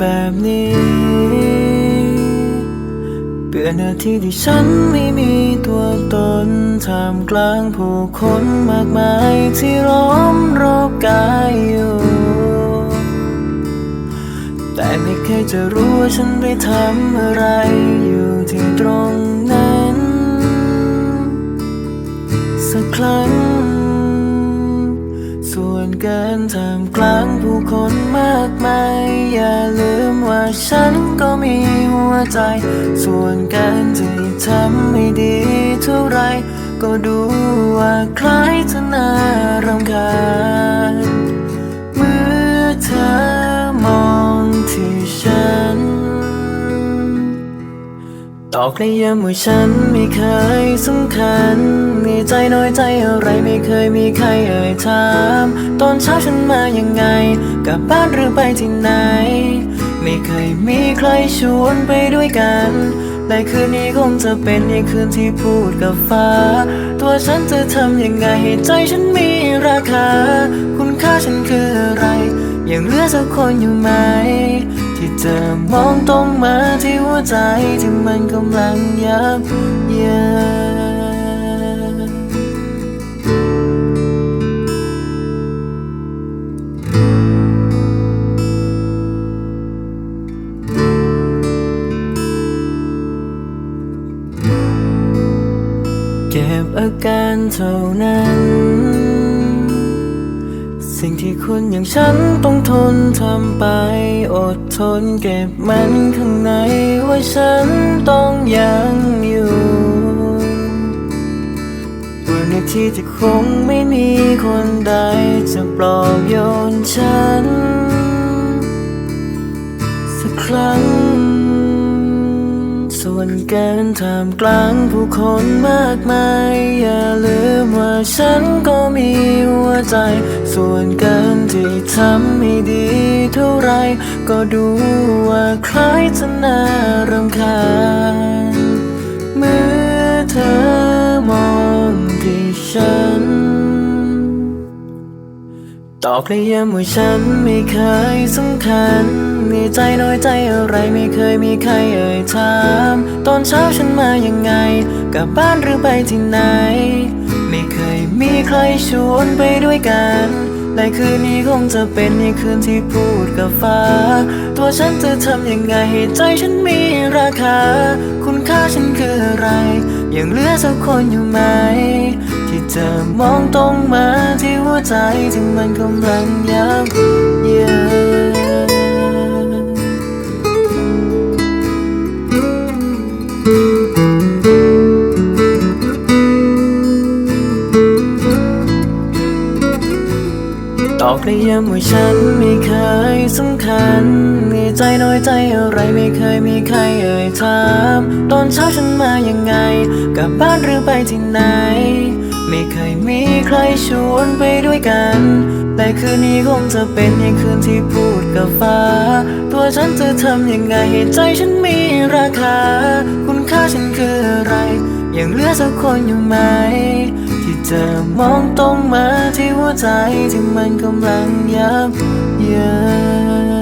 แบบนี้เบื่อหน้าที่ที่ฉันไม่มีตัวตนท่ามกลางผู้คนมากมายที่ล้อมรอบกายอยู่ แต่ไม่เคยจะรู้ว่าฉันไปทำอะไรอยู่ที่ตรงนั้น สักครั้งส่วนเกินท่ามกลางผู้คนมากมาย ฉันก็มีหัวใจ ส่วนกินที่ทำไม่ดีเท่าไร ก็ดูว่าคล้ายจะน่ารำคาญเมื่อเธอมองที่ฉัน ตอกเลยย้ำว่าฉันไม่เคยสำคัญ มีใจน้อยใจอะไรไม่เคยมีใครเอ่ยถาม ตอนเช้าฉันมายังไง กลับบ้านหรือไปที่ไหน ไม่เคยมีใครชวนไปด้วยกันและคืนนี้คงจะเป็นในคืนที่พูดกับฟ้า ตัวฉันจะทำยังไงให้ใจฉันมีราคา คุณค่าฉันคืออะไร ยังเหลือสักคนอยู่ไหม ที่เธอมองตรงมาที่หัวใจที่มันกำลังยับเยิน อาการเท่านั้น สิ่งที่คุณอย่างฉันต้องทนทำไป อดทนเก็บมันข้างในว่าฉันต้องยังอยู่วันนที่ที่คงไม่มีคนใดจะปลอบโยนฉัน วนเกินท่ามกลางผู้คนมากมาย อย่าลืมว่าฉันก็มีหัวใจ ส่วนเกินที่ทำไม่ดีเท่าไร ก็ดูว่าคล้ายจะน่ารำคาญเมื่อเธอมองที่ฉัน ตอกเลยย้ำว่าฉันไม่เคยสำคัญ มีใจน้อยใจอะไรไม่เคยมีใครเอ่ยถาม ตอนเช้าฉันมายังไง กลับบ้านหรือไปที่ไหน ไม่เคยมีใครชวนไปด้วยกันและคืนนี้คงจะเป็นในคืนที่พูดกับฟ้า ตัวฉันจะทำยังไงให้ใจฉันมีราคา คุณค่าฉันคืออะไร ยังเหลือสักคนอยู่ไหม ที่เธอมองตรงมาที่หัวใจที่มันกำลังยับ ตอกเลยย้ำว่าฉันไม่เคยสำคัญ มีใจน้อยใจอะไรไม่เคยมีใครเอ่ยถาม ตอนเช้าฉันมายังไง กลับบ้านหรือไปที่ไหน ไม่เคยมีใครชวนไปด้วยกัน แต่คืนนี้คงจะเป็นในคืนที่พูดกับฟ้า ตัวฉันจะทำยังไงให้ใจฉันมีราคา คุณค่าฉันคืออะไร ยังเหลือสักคนอยู่ไหม เธอมองตรงมาที่หัวใจที่มันกำลังยับเยิน